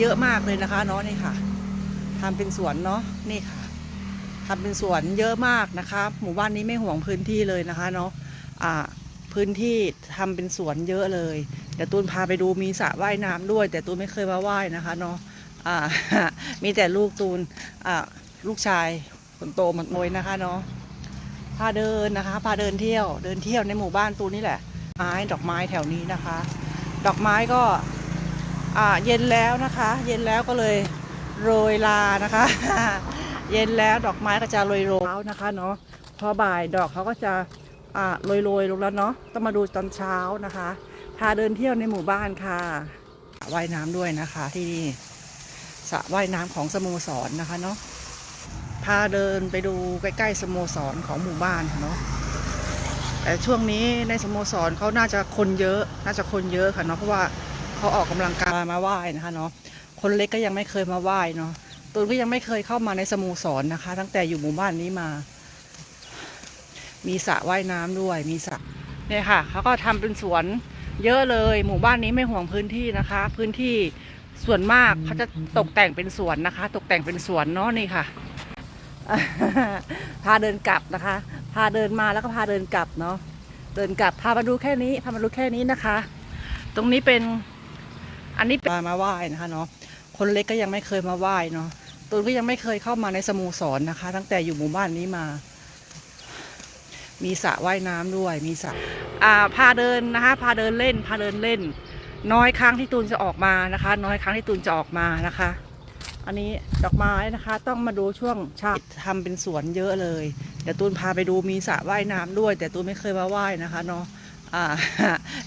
เยอะมากเลยนะคะเนาะนี่ค่ะทำเป็นสวนเนาะนี่ค่ะทำเป็นสวนเยอะมากนะคะ หมู่บ้านนี้ไม่ห่วงพื้นที่เลยนะคะเนาะอ่าพื้นที่ทำเป็นสวนเยอะเลยเดี๋ยวตูนพาไปดูมีสระว่ายน้ำด้วย แต่ตูนไม่เคยมาว่ายนะคะเนาะอ่ามีแต่ลูกตูนอ่าลูกชายคนโตหมดเลยนะคะเนาะพาเดินนะคะพาเดินเที่ยว เดินเที่ยวในหมู่บ้านตูนนี่แหละไม้ดอกไม้แถวนี้นะคะ ดอกไม้ก็ เย็นแล้วนะคะ เย็นแล้วก็เลยโรยลานะคะ เย็นแล้วดอกไม้ก็จะโรยโรยแล้วนะคะเนาะพอบ่ายดอกเขาก็จะอ่าโรยโรยลงแล้วเนาะต้องมาดูตอนเช้านะคะพาเดินเที่ยวในหมู่บ้านค่ะว่ายน้ำด้วยนะคะที่นี่สระว่ายน้ำของสโมสรนะคะเนาะพาเดินไปดูใกล้ๆสโมสรของหมู่บ้านเนาะแต่ช่วงนี้ในสโมสรเขาน่าจะคนเยอะ น่าจะคนเยอะค่ะเนาะเพราะว่า เขาออกกำลังกายมาไหว้นะคะเนาะคนเล็กก็ยังไม่เคยมาไหว้เนาะตูนก็ยังไม่เคยเข้ามาในสโมูสรนะคะ ตั้งแต่อยู่หมู่บ้านนี้มา มีสระว่ายน้ำด้วยมีสระเนี่ยค่ะเขาก็ทำเป็นสวนเยอะเลย หมู่บ้านนี้ไม่ห่วงพื้นที่นะคะ พื้นที่ส่วนมากเขาจะตกแต่งเป็นสวนนะคะ ตกแต่งเป็นสวนเนาะนี่ค่ะ พาเดินกลับนะคะ พาเดินมาแล้วก็พาเดินกลับเนาะเดินกลับพามาดูแค่นี้พามาดูแค่นี้นะคะ ตรงนี้เป็น อันนี้เป็นมาไหว้นะคะเนาะคนเล็กก็ยังไม่เคยมาไหว้เนาะตูนก็ยังไม่เคยเข้ามาในสโมสรนนะคะ ตั้งแต่อยู่หมู่บ้านนี้มา มีสระว่ายน้ำด้วย มีสระอ่าพาเดินนะคะ พาเดินเล่น พาเดินเล่น น้อยครั้งที่ตูนจะออกมานะคะ น้อยครั้งที่ตูนจะออกมานะคะ อันนี้ดอกไม้นะคะ ต้องมาดูช่วงเช้าทำเป็นสวนเยอะเลยเดี๋ยวตูนพาไปดูมีสระว่ายน้ำด้วย แต่ตูนไม่เคยมาว่ายนะคะเนาะอ่า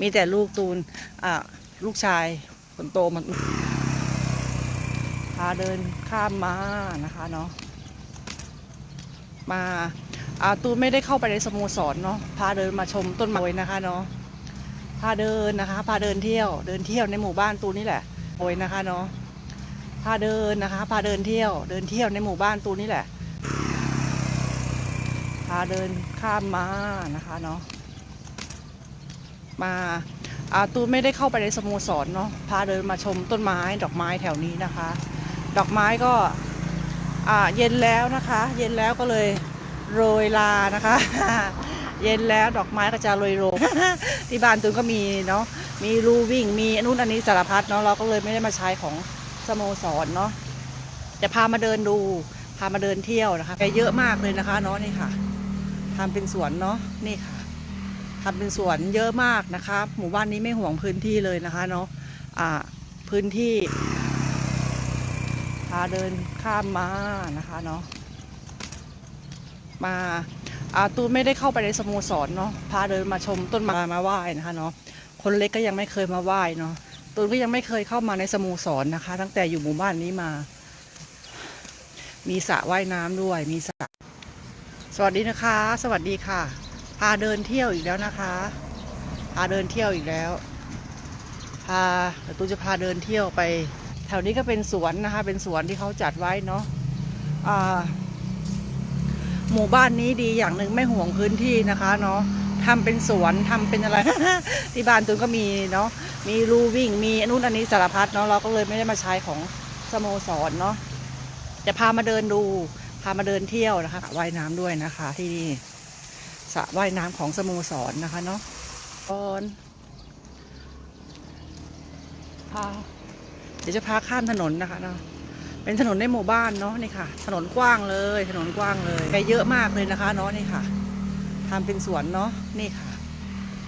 มีแต่ลูกตูนอ่าลูกชาย นโตมันพาเดินข้ามมานะคะเนาะมาอาตูนไม่ได้เข้าไปในสโมสรเนาะพาเดินมาชมต้นไม้นะคะเนาะพาเดินนะคะ พาเดินเที่ยว เดินเที่ยวในหมู่บ้านตูนนี่แหละโอยนะคะเนาะพาเดินนะคะ พาเดินเที่ยว เดินเที่ยวในหมู่บ้านตูนนี่แหละ พาเดินข้ามมานะคะเนาะมา ตูไม่ได้เข้าไปในสโมสรเนาะพาเดินมาชมต้นไม้ดอกไม้แถวนี้นะคะ ดอกไม้ก็เย็นแล้วนะคะ เย็นแล้วก็เลยโรยลานะคะ เย็นแล้วดอกไม้ก็จะโรยโรยที่บ้านตูนก็มีเนาะมีรูวิ่งมีอนนุนอันนี้สารพัดเนาะเราก็เลยไม่ได้มาใช้ของสโมสรเนาะแต่พามาเดินดูพามาเดินเที่ยวนะคะแกเยอะมากเลยนะคะเนาะนี่ค่ะทำเป็นสวนเนาะนี่ค่ะ ทำเป็นสวนเยอะมากนะคะ หมู่บ้านนี้ไม่ห่วงพื้นที่เลยนะคะเนาะอ่าพื้นที่พาเดินข้ามมานะคะเนาะมาอาตูไม่ได้เข้าไปในสโมสรเนาะพาเดินมาชมต้นไม้มาไหว้นะคะเนาะคนเล็กก็ยังไม่เคยมาไหว้เนาะตูนก็ยังไม่เคยเข้ามาในสโมสรนะคะ ตั้งแต่อยู่หมู่บ้านนี้มา มีสระว่ายน้ำด้วยมีสระสวัสดีนะคะ สวัสดีค่ะ พาเดินเที่ยวอีกแล้วนะคะ พาเดินเที่ยวอีกแล้ว พาเดี๋ยวตูจะพาเดินเที่ยวไป แถวนี้ก็เป็นสวนนะคะ เป็นสวนที่เขาจัดไว้เนาะอ่าหมู่บ้านนี้ดีอย่างหนึ่งไม่ห่วงพื้นที่นะคะเนาะทำเป็นสวนทำเป็นอะไร ที่บ้านตูนก็มีเนาะ มีรูวิ่ง มีอนนุนอันนี้สารพัดเนาะ เราก็เลยไม่ได้มาใช้ของสโมสรเนาะจะพามาเดินดู พามาเดินเที่ยวนะคะว่ายน้ำด้วยนะคะที่นี่ สระว่ายน้ำของสโมสรนะคะเนาะก่อนพาเดี๋ยวจะพาข้ามถนนนะคะเนาะเป็นถนนในหมู่บ้านเนาะนี่ค่ะ ถนนกว้างเลย ถนนกว้างเลยไปเยอะมากเลยนะคะเนาะนี่ค่ะทำเป็นสวนเนาะนี่ค่ะ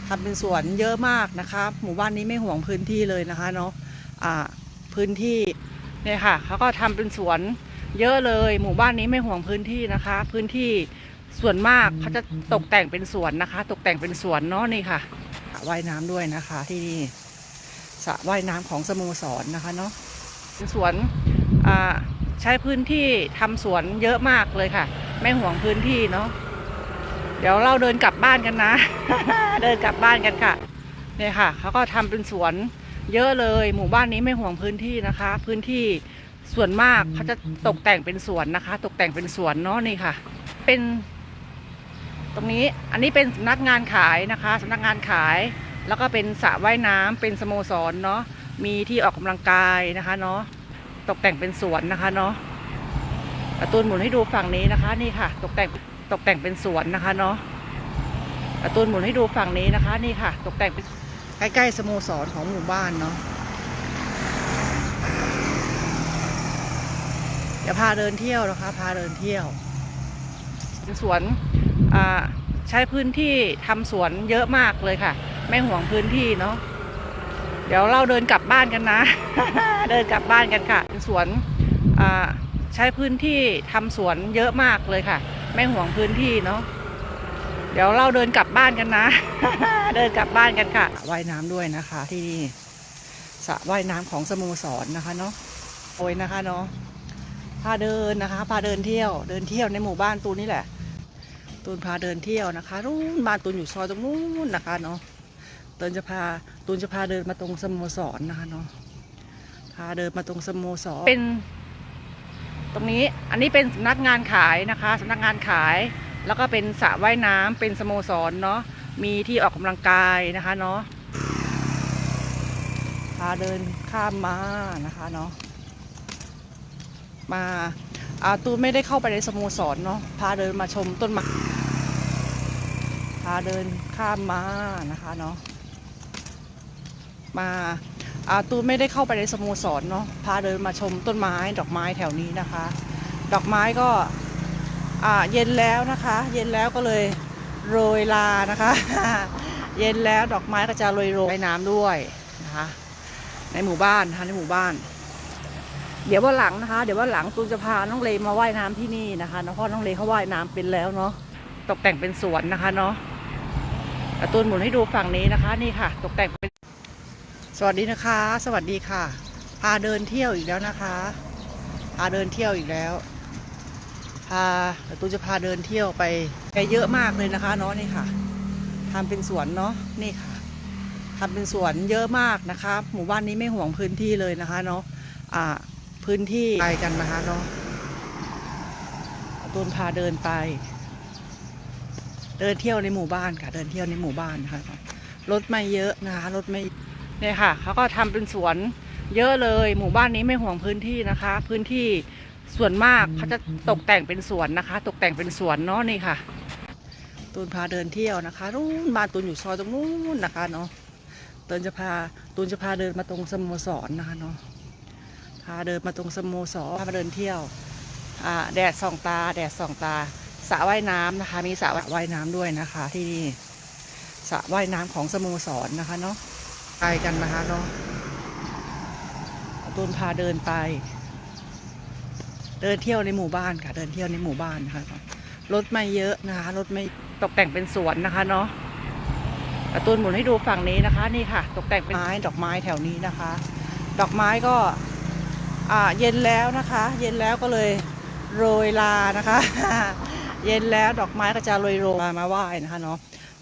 ทำเป็นสวนเยอะมากนะคะ หมู่บ้านนี้ไม่ห่วงพื้นที่เลยนะคะเนาะอ่าพื้นที่เนี่ยค่ะเขาก็ทำเป็นสวนเยอะเลย หมู่บ้านนี้ไม่ห่วงพื้นที่นะคะ พื้นที่ ส่วนมากเขาจะตกแต่งเป็นสวนนะคะ ตกแต่งเป็นสวนเนาะนี่ค่ะสระว่ายน้ำด้วยนะคะ ที่นี่สระว่ายน้ำของสโมสรนะคะเนาะเป็นสวนใช้พื้นที่ทำสวนเยอะมากเลยค่ะ ไม่ห่วงพื้นที่เนาะเดี๋ยวเราเดินกลับบ้านกันนะ เดินกลับบ้านกันค่ะเนี่ยค่ะเขาก็ทำเป็นสวนเยอะเลยหมู่บ้านนี้ไม่ห่วงพื้นที่นะคะ พื้นที่ส่วนมากเขาจะตกแต่งเป็นสวนนะคะ ตกแต่งเป็นสวนเนาะนี่ค่ะ เป็น ตรงนี้อันนี้เป็นสำนักงานขายนะคะสำนักงานขาย แล้วก็เป็นสระว่ายน้ำเป็นสโมสรเนาะมีที่ออกกำลังกายนะคะเนาะตกแต่งเป็นสวนนะคะเนาะการ์ตูนหมุนให้ดูฝั่งนี้นะคะนี่ค่ะ ตกแต่งตกแต่งเป็นสวนนะคะเนาะการ์ตูนหมุนให้ดูฝั่งนี้นะคะนี่ค่ะ ตกแต่งเป็นใกล้ๆสโมสรของหมู่บ้านเนาะเดี๋ยวพาเดินเที่ยวนะคะ พาเดินเที่ยวเป็นสวน ใช้พื้นที่ทำสวนเยอะมากเลยค่ะ ไม่ห่วงพื้นที่เนาะเดี๋ยวเราเดินกลับบ้านกันนะ เดินกลับบ้านกันค่ะเป็นสวนใช้พื้นที่ทำสวนเยอะมากเลยค่ะ ไม่ห่วงพื้นที่เนาะเดี๋ยวเราเดินกลับบ้านกันนะ เดินกลับบ้านกันค่ะว่ายน้ำด้วยนะคะ ที่นี่สระว่ายน้ำของสโมสรนะคะเนาะโอ้ยนะคะเนาะพาเดินนะคะพาเดินเที่ยว เดินเที่ยวในหมู่บ้านตูนี่แหละ ตูนพาเดินเที่ยวนะคะนู่นบ้านตูนอยู่ซอยตรงนู้นนะคะเนาะตูนจะพาตูนจะพาเดินมาตรงสโมสรนะคะเนาะพาเดินมาตรงสโมสรเป็น ตรงนี้อันนี้เป็นสำนักงานขายนะคะสำนักงานขาย แล้วก็เป็นสระว่ายน้ำเป็นสโมสรเนาะมีที่ออกกำลังกายนะคะเนาะพาเดินข้ามมานะคะเนาะมาอ่าตูนไม่ได้เข้าไปในสโมสรเนาะพาเดินมาชมต้นไม้ พาเดินข้ามมานะคะเนาะมาอาตูไม่ได้เข้าไปในสโมสรเนาะพาเดินมาชมต้นไม้ดอกไม้แถวนี้นะคะ ดอกไม้ก็อ่าเย็นแล้วนะคะ เย็นแล้วก็เลยโรยลานะคะ เย็นแล้วดอกไม้ก็จะโรยโรยน้ำด้วยนะคะ ในหมู่บ้านนะคะในหมู่บ้าน เดี๋ยววันหลังนะคะ เดี๋ยววันหลังตูจะพาน้องเลมาว่ายน้ำที่นี่นะคะเนะพราะน้องเลเขาว่ายน้ำเป็นแล้วเนาะตกแต่งเป็นสวนนะคะเนาะ การ์ตูนหมุนให้ดูฝั่งนี้นะคะ นี่ค่ะ ตกแต่งเป็นสวัสดีนะคะ สวัสดีค่ะ พาเดินเที่ยวอีกแล้วนะคะ พาเดินเที่ยวอีกแล้ว พาเดี๋ยวตูจะพาเดินเที่ยวไปไปเยอะมากเลยนะคะเนาะนี่ค่ะทำเป็นสวนเนาะนี่ค่ะทำเป็นสวนเยอะมากนะคะ หมู่บ้านนี้ไม่ห่วงพื้นที่เลยนะคะเนาะอ่าพื้นที่ไปกันนะคะเนาะตูนพาเดินไป เดินเที่ยวในหมู่บ้านค่ะ เดินเที่ยวในหมู่บ้านนะคะรถไม่เยอะนะคะรถไม่เนี่ยค่ะเขาก็ทำเป็นสวนเยอะเลยหมู่บ้านนี้ไม่ห่วงพื้นที่นะคะ พื้นที่ส่วนมากเขาจะตกแต่งเป็นสวนนะคะ ตกแต่งเป็นสวนเนาะนี่ค่ะ ตูนพาเดินเที่ยวนะคะนู่นบ้านตูนอยู่ซอยตรงนู้นนะคะเนาะตูนจะพาตูนจะพาเดินมาตรงสโมสรนะคะเนาะพาเดินมาตรงสโมสรพามาเดินเที่ยวอ่าแดดส่องตา แดดส่องตาส ระว่ายน้ำนะคะ มีสระว่ายน้ำด้วยนะคะ ที่นี่สระว่ายน้ำของสโมสรนะคะเนาะไปกันนะคะเนาะตูนพาเดินไป เดินเที่ยวในหมู่บ้านค่ะ เดินเที่ยวในหมู่บ้านนะคะรถไม่เยอะนะคะรถไม่ตกแต่งเป็นสวนนะคะเนาะกาตูนหมุนให้ดูฝั่งนี้นะคะ นี่ค่ะ ตกแต่งเป็นไม้ดอกไม้แถวนี้นะคะ ดอกไม้ก็อ่าเย็นแล้วนะคะ เย็นแล้วก็เลยโรยลานะคะ เย็นแล้วดอกไม้ก็จะโรยโรยมามาไหว้นะคะเนาะ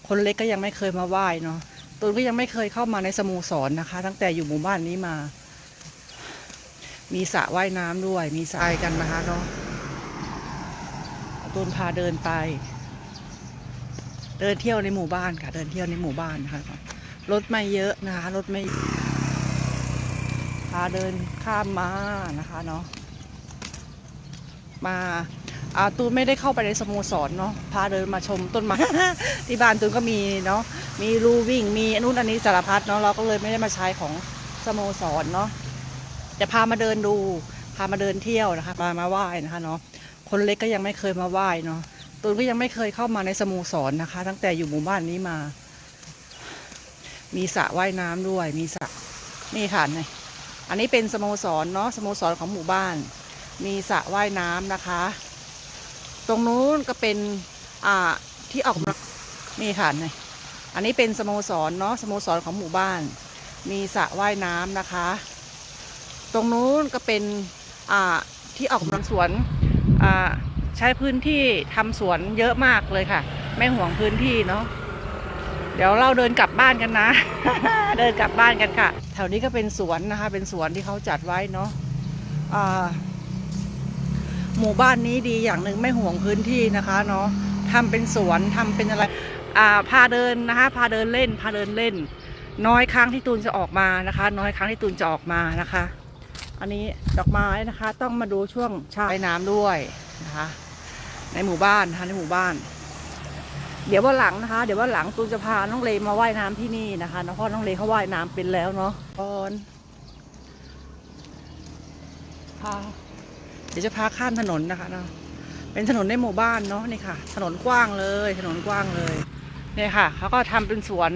คนเล็กก็ยังไม่เคยมาไหว้เนาะตูนก็ยังไม่เคยเข้ามาในสโมสรนะคะ ตั้งแต่อยู่หมู่บ้านนี้มา มีสระว่ายน้ำด้วย มีสระกันนะคะเนาะตูนพาเดินไป เดินเที่ยวในหมู่บ้านค่ะ เดินเที่ยวในหมู่บ้านนะคะรถไม่เยอะนะคะรถไม่พาเดินข้ามมานะคะเนาะมา ตูนไม่ได้เข้าไปในสโมสรเนาะพาเดินมาชมต้นไม้ ที่บ้านตูนก็มีเนาะมีรูวิ่งมีอนนู่นอันนี้สารพัดเนาะเราก็เลยไม่ได้มาใช้ของสโมสรเนาะแต่พามาเดินดูพามาเดินเที่ยวนะคะมามาไหว้นะคะเนาะคนเล็กก็ยังไม่เคยมาไหว้เนาะตูนก็ยังไม่เคยเข้ามาในสโมสรนะคะ ตั้งแต่อยู่หมู่บ้านนี้มา มีสระว่ายน้ำด้วยมีสระนี่ค่ะนี่อันนี้เป็นสโมสรเนาะสโมสรของหมู่บ้าน มีสระว่ายน้ำนะคะ ตรงนู้นก็เป็นอ่าที่ออกนี่ค่ะนี่อันนี้เป็นสโมสรเนาะสโมสรของหมู่บ้าน มีสระว่ายน้ำนะคะ ตรงนู้นก็เป็นอ่าที่ออกกำลังสวนอ่าใช้พื้นที่ทำสวนเยอะมากเลยค่ะ ไม่ห่วงพื้นที่เนาะเดี๋ยวเราเดินกลับบ้านกันนะ เดินกลับบ้านกันค่ะ แถวนี้ก็เป็นสวนนะคะ เป็นสวนที่เขาจัดไว้เนาะอ่า หมู่บ้านนี้ดีอย่างหนึ่งไม่ห่วงพื้นที่นะคะเนาะทำเป็นสวนทำเป็นอะไรอ่าพาเดินนะคะ พาเดินเล่น พาเดินเล่น น้อยครั้งที่ตูนจะออกมานะคะ น้อยครั้งที่ตูนจะออกมานะคะ อันนี้ดอกไม้นะคะ ต้องมาดูช่วงชายน้ำด้วยนะคะ ในหมู่บ้านนะคะในหมู่บ้าน เดี๋ยววันหลังนะคะ เดี๋ยววันหลังตูนจะพาน้องเลมาว่ายน้ำที่นี่นะคะนะเพราะน้องเลเขาว่ายน้ำเป็นแล้วเนาะก่อนพา เดี๋ยวจะพาข้ามถนนนะคะเนาะเป็นถนนในหมู่บ้านเนาะนี่ค่ะ ถนนกว้างเลย ถนนกว้างเลยเนี่ยค่ะเขาก็ทำเป็นสวน